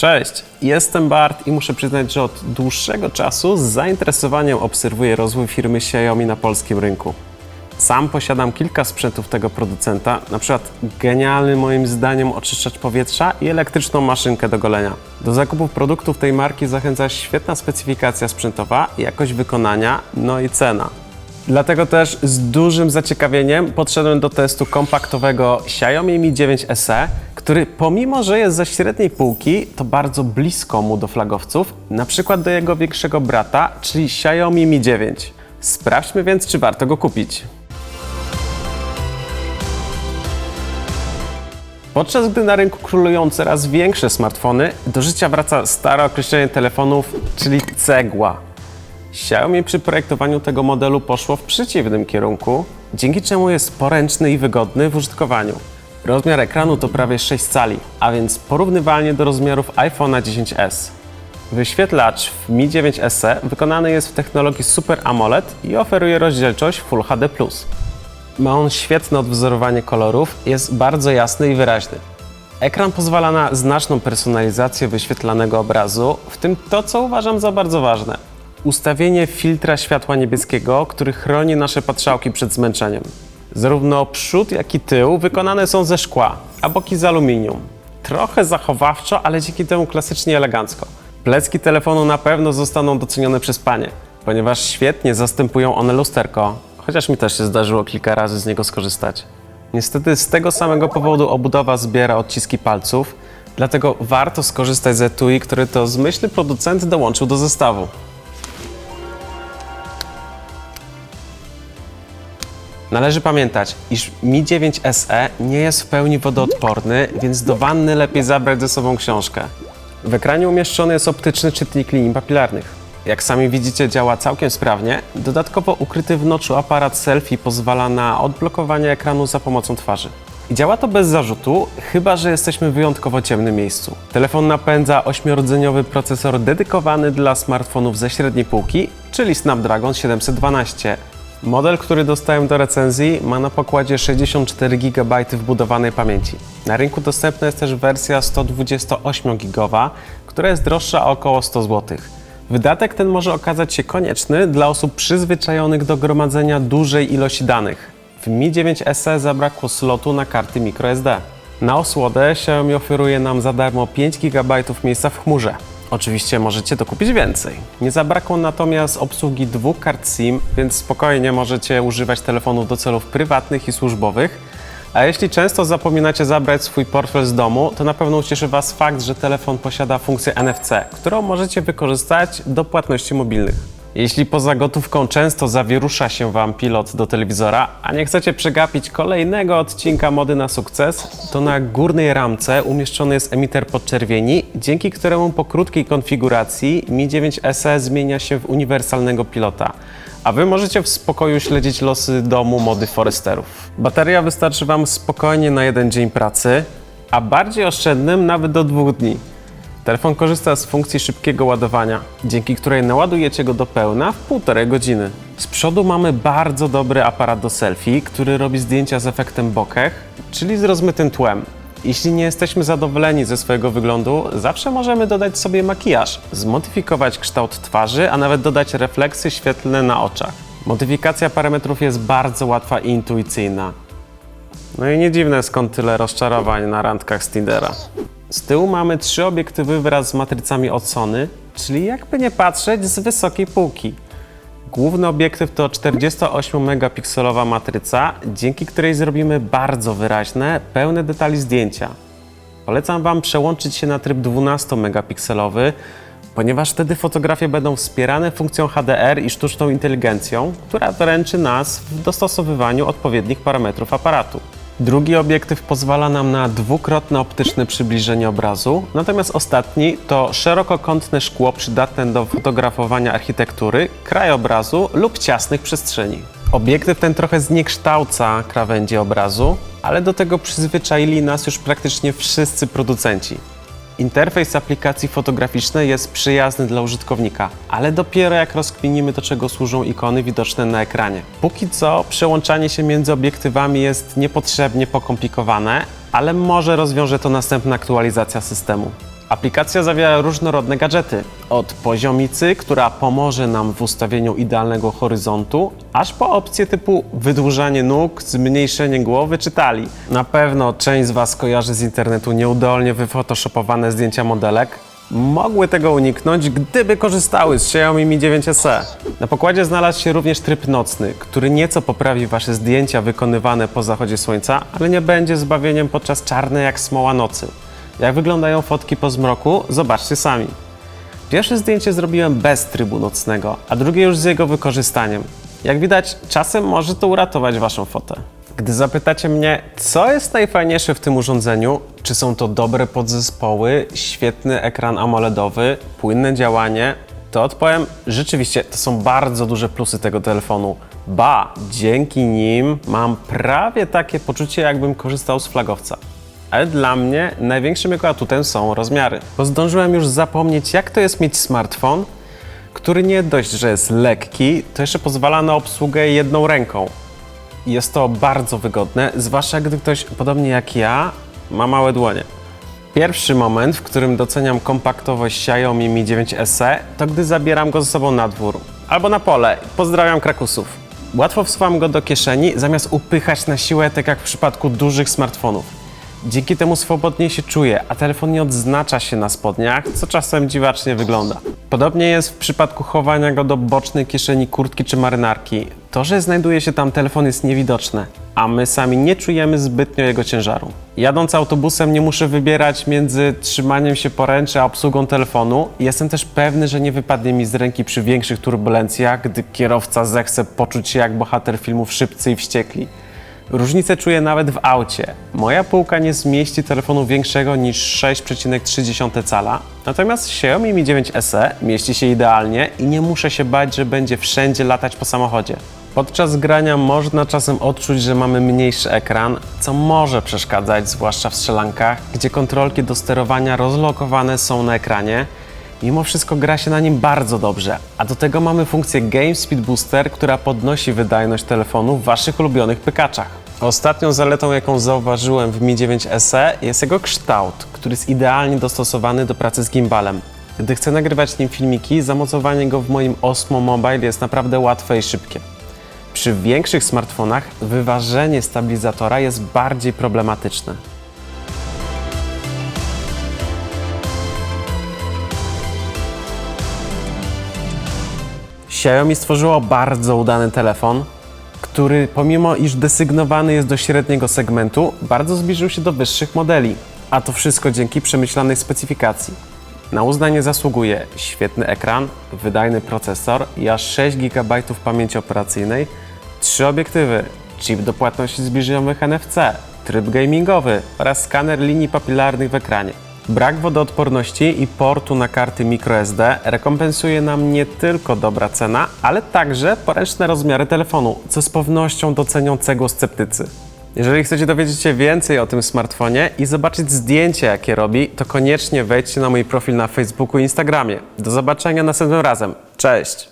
Cześć, jestem Bart i muszę przyznać, że od dłuższego czasu z zainteresowaniem obserwuję rozwój firmy Xiaomi na polskim rynku. Sam posiadam kilka sprzętów tego producenta, na przykład genialny moim zdaniem oczyszczacz powietrza i elektryczną maszynkę do golenia. Do zakupów produktów tej marki zachęca świetna specyfikacja sprzętowa, jakość wykonania, no i cena. Dlatego też z dużym zaciekawieniem podszedłem do testu kompaktowego Xiaomi Mi 9 SE, który pomimo, że jest ze średniej półki, to bardzo blisko mu do flagowców, na przykład do jego większego brata, czyli Xiaomi Mi 9. Sprawdźmy więc, czy warto go kupić. Podczas gdy na rynku królują coraz większe smartfony, do życia wraca stare określenie telefonów, czyli cegła. Xiaomi przy projektowaniu tego modelu poszło w przeciwnym kierunku, dzięki czemu jest poręczny i wygodny w użytkowaniu. Rozmiar ekranu to prawie 6 cali, a więc porównywalnie do rozmiarów iPhone'a 10s. Wyświetlacz w Mi 9 SE wykonany jest w technologii Super AMOLED i oferuje rozdzielczość Full HD+. Ma on świetne odwzorowanie kolorów, jest bardzo jasny i wyraźny. Ekran pozwala na znaczną personalizację wyświetlanego obrazu, w tym to, co uważam za bardzo ważne. Ustawienie filtra światła niebieskiego, który chroni nasze patrzałki przed zmęczeniem. Zarówno przód, jak i tył wykonane są ze szkła, a boki z aluminium. Trochę zachowawczo, ale dzięki temu klasycznie elegancko. Plecki telefonu na pewno zostaną docenione przez panie, ponieważ świetnie zastępują one lusterko, chociaż mi też się zdarzyło kilka razy z niego skorzystać. Niestety z tego samego powodu obudowa zbiera odciski palców, dlatego warto skorzystać z etui, który to z myśli producent dołączył do zestawu. Należy pamiętać, iż Mi 9 SE nie jest w pełni wodoodporny, więc do wanny lepiej zabrać ze sobą książkę. W ekranie umieszczony jest optyczny czytnik linii papilarnych. Jak sami widzicie, działa całkiem sprawnie. Dodatkowo ukryty w noczu aparat selfie pozwala na odblokowanie ekranu za pomocą twarzy. I działa to bez zarzutu, chyba że jesteśmy w wyjątkowo ciemnym miejscu. Telefon napędza ośmiordzeniowy procesor dedykowany dla smartfonów ze średniej półki, czyli Snapdragon 712. Model, który dostałem do recenzji, ma na pokładzie 64 GB wbudowanej pamięci. Na rynku dostępna jest też wersja 128 GB, która jest droższa o około 100 zł. Wydatek ten może okazać się konieczny dla osób przyzwyczajonych do gromadzenia dużej ilości danych. W Mi 9 SE zabrakło slotu na karty microSD. Na osłodę Xiaomi oferuje nam za darmo 5 GB miejsca w chmurze. Oczywiście możecie dokupić więcej. Nie zabrakło natomiast obsługi dwóch kart SIM, więc spokojnie możecie używać telefonu do celów prywatnych i służbowych. A jeśli często zapominacie zabrać swój portfel z domu, to na pewno ucieszy Was fakt, że telefon posiada funkcję NFC, którą możecie wykorzystać do płatności mobilnych. Jeśli poza gotówką często zawierusza się Wam pilot do telewizora, a nie chcecie przegapić kolejnego odcinka Mody na sukces, to na górnej ramce umieszczony jest emiter podczerwieni, dzięki któremu po krótkiej konfiguracji Mi 9 SE zmienia się w uniwersalnego pilota. A Wy możecie w spokoju śledzić losy domu mody foresterów. Bateria wystarczy Wam spokojnie na jeden dzień pracy, a bardziej oszczędnym nawet do dwóch dni. Telefon korzysta z funkcji szybkiego ładowania, dzięki której naładujecie go do pełna w półtorej godziny. Z przodu mamy bardzo dobry aparat do selfie, który robi zdjęcia z efektem bokeh, czyli z rozmytym tłem. Jeśli nie jesteśmy zadowoleni ze swojego wyglądu, zawsze możemy dodać sobie makijaż, zmodyfikować kształt twarzy, a nawet dodać refleksy świetlne na oczach. Modyfikacja parametrów jest bardzo łatwa i intuicyjna. No i nie dziwne skąd tyle rozczarowań na randkach z Tindera. Z tyłu mamy trzy obiektywy wraz z matrycami od Sony, czyli jakby nie patrzeć z wysokiej półki. Główny obiektyw to 48-megapikselowa matryca, dzięki której zrobimy bardzo wyraźne, pełne detali zdjęcia. Polecam Wam przełączyć się na tryb 12-megapikselowy, ponieważ wtedy fotografie będą wspierane funkcją HDR i sztuczną inteligencją, która wręczy nas w dostosowywaniu odpowiednich parametrów aparatu. Drugi obiektyw pozwala nam na dwukrotne optyczne przybliżenie obrazu, natomiast ostatni to szerokokątne szkło przydatne do fotografowania architektury, krajobrazu lub ciasnych przestrzeni. Obiektyw ten trochę zniekształca krawędzi obrazu, ale do tego przyzwyczaili nas już praktycznie wszyscy producenci. Interfejs aplikacji fotograficznej jest przyjazny dla użytkownika, ale dopiero jak rozkminimy, do czego służą ikony widoczne na ekranie. Póki co przełączanie się między obiektywami jest niepotrzebnie pokomplikowane, ale może rozwiąże to następna aktualizacja systemu. Aplikacja zawiera różnorodne gadżety. Od poziomicy, która pomoże nam w ustawieniu idealnego horyzontu, aż po opcje typu wydłużanie nóg, zmniejszenie głowy czy talii. Na pewno część z Was kojarzy z internetu nieudolnie wyfotoshopowane zdjęcia modelek. Mogły tego uniknąć, gdyby korzystały z Xiaomi Mi 9 SE. Na pokładzie znalazł się również tryb nocny, który nieco poprawi Wasze zdjęcia wykonywane po zachodzie słońca, ale nie będzie zbawieniem podczas czarnej jak smoła nocy. Jak wyglądają fotki po zmroku, zobaczcie sami. Pierwsze zdjęcie zrobiłem bez trybu nocnego, a drugie już z jego wykorzystaniem. Jak widać, czasem może to uratować Waszą fotę. Gdy zapytacie mnie, co jest najfajniejsze w tym urządzeniu, czy są to dobre podzespoły, świetny ekran AMOLEDowy, płynne działanie, to odpowiem, rzeczywiście to są bardzo duże plusy tego telefonu. Ba, dzięki nim mam prawie takie poczucie, jakbym korzystał z flagowca. Ale dla mnie największym jego atutem są rozmiary. Bo zdążyłem już zapomnieć, jak to jest mieć smartfon, który nie dość, że jest lekki, to jeszcze pozwala na obsługę jedną ręką. Jest to bardzo wygodne, zwłaszcza gdy ktoś, podobnie jak ja, ma małe dłonie. Pierwszy moment, w którym doceniam kompaktowość Xiaomi Mi 9 SE, to gdy zabieram go ze sobą na dwór albo na pole. Pozdrawiam Krakusów. Łatwo wsuwam go do kieszeni, zamiast upychać na siłę, tak jak w przypadku dużych smartfonów. Dzięki temu swobodniej się czuję, a telefon nie odznacza się na spodniach, co czasem dziwacznie wygląda. Podobnie jest w przypadku chowania go do bocznej kieszeni kurtki czy marynarki. To, że znajduje się tam telefon jest niewidoczne, a my sami nie czujemy zbytnio jego ciężaru. Jadąc autobusem nie muszę wybierać między trzymaniem się poręczy a obsługą telefonu. Jestem też pewny, że nie wypadnie mi z ręki przy większych turbulencjach, gdy kierowca zechce poczuć się jak bohater filmów Szybcy i Wściekli. Różnicę czuję nawet w aucie. Moja półka nie zmieści telefonu większego niż 6,3 cala, natomiast Xiaomi Mi 9 SE mieści się idealnie i nie muszę się bać, że będzie wszędzie latać po samochodzie. Podczas grania można czasem odczuć, że mamy mniejszy ekran, co może przeszkadzać, zwłaszcza w strzelankach, gdzie kontrolki do sterowania rozlokowane są na ekranie. Mimo wszystko gra się na nim bardzo dobrze, a do tego mamy funkcję Game Speed Booster, która podnosi wydajność telefonu w Waszych ulubionych pykaczach. Ostatnią zaletą, jaką zauważyłem w Mi 9 SE jest jego kształt, który jest idealnie dostosowany do pracy z gimbalem. Gdy chcę nagrywać nim filmiki, zamocowanie go w moim Osmo Mobile jest naprawdę łatwe i szybkie. Przy większych smartfonach wyważenie stabilizatora jest bardziej problematyczne. Xiaomi stworzyło bardzo udany telefon, który pomimo iż desygnowany jest do średniego segmentu, bardzo zbliżył się do wyższych modeli. A to wszystko dzięki przemyślanej specyfikacji. Na uznanie zasługuje świetny ekran, wydajny procesor i aż 6 GB pamięci operacyjnej, trzy obiektywy, chip do płatności zbliżeniowych NFC, tryb gamingowy oraz skaner linii papilarnych w ekranie. Brak wodoodporności i portu na karty microSD rekompensuje nam nie tylko dobra cena, ale także poręczne rozmiary telefonu, co z pewnością docenią cegło sceptycy. Jeżeli chcecie dowiedzieć się więcej o tym smartfonie i zobaczyć zdjęcia, jakie robi, to koniecznie wejdźcie na mój profil na Facebooku i Instagramie. Do zobaczenia następnym razem. Cześć!